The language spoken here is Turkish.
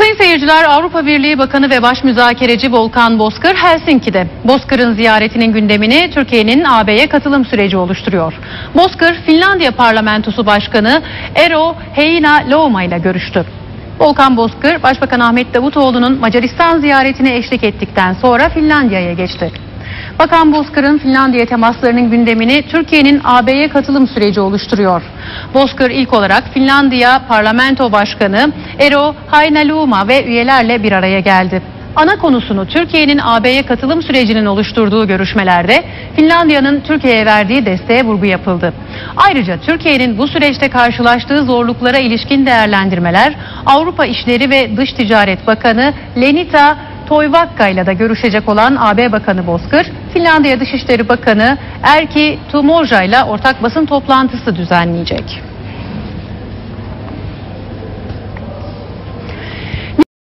Sayın seyirciler Avrupa Birliği Bakanı ve Baş Müzakereci Volkan Bozkır Helsinki'de. Bozkır'ın ziyaretinin gündemini Türkiye'nin AB'ye katılım süreci oluşturuyor. Bozkır Finlandiya Parlamentosu Başkanı Ero Heinäluoma ile görüştü. Volkan Bozkır, Başbakan Ahmet Davutoğlu'nun Macaristan ziyaretine eşlik ettikten sonra Finlandiya'ya geçti. Bakan Bozkır'ın Finlandiya temaslarının gündemini Türkiye'nin AB'ye katılım süreci oluşturuyor. Bozkır ilk olarak Finlandiya Parlamento Başkanı Ero Heinäluoma ve üyelerle bir araya geldi. Ana konusunu Türkiye'nin AB'ye katılım sürecinin oluşturduğu görüşmelerde Finlandiya'nın Türkiye'ye verdiği desteğe vurgu yapıldı. Ayrıca Türkiye'nin bu süreçte karşılaştığı zorluklara ilişkin değerlendirmeler Avrupa İşleri ve Dış Ticaret Bakanı Lenita Toivakka ile de görüşecek olan AB Bakanı Bozkır, Finlandiya Dışişleri Bakanı Erki Tuomioja ile ortak basın toplantısı düzenleyecek.